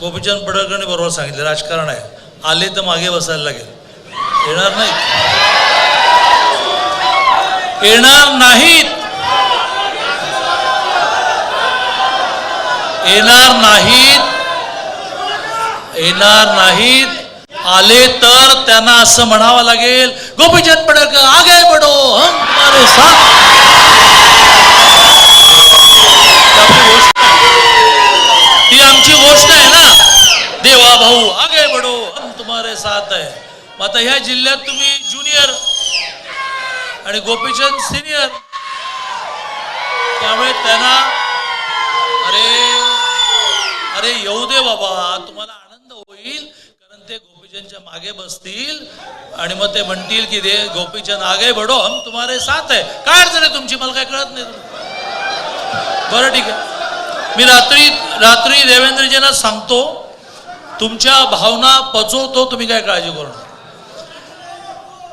गोपीचंद पडळकरने बरोबर सांगितलं राजकारण आहे. आले तर मागे बसायला लागेल. येणार नाही येणार नाहीत. येणार नाहीत. येणार नाहीत. आले तर त्यांना असं म्हणावं लागेल गोपीचंद पडळकर आगे बडो हम तुम्हारे साथ. ना भाऊ आगे बडो हम तुम्हारे साथ आहे मग आता ह्या जिल्ह्यात तुम्ही ज्युनियर आणि गोपीचंद सिनियर त्यामुळे त्यांना अरे अरे येऊ दे बाबा तुम्हाला आनंद होईल कारण ते गोपीचंदच्या मागे बसतील आणि मग ते म्हणतील की दे गोपीचंद आगे बडो हम तुम्हारे साथ आहे काय अडचण आहे तुमची? मला काय कळत नाही बरं ठीक आहे. मी रात्री रात्री देवेंद्रजींना सांगतो तुमच्या भावना पचवतो तुम्ही काय काळजी करू नका.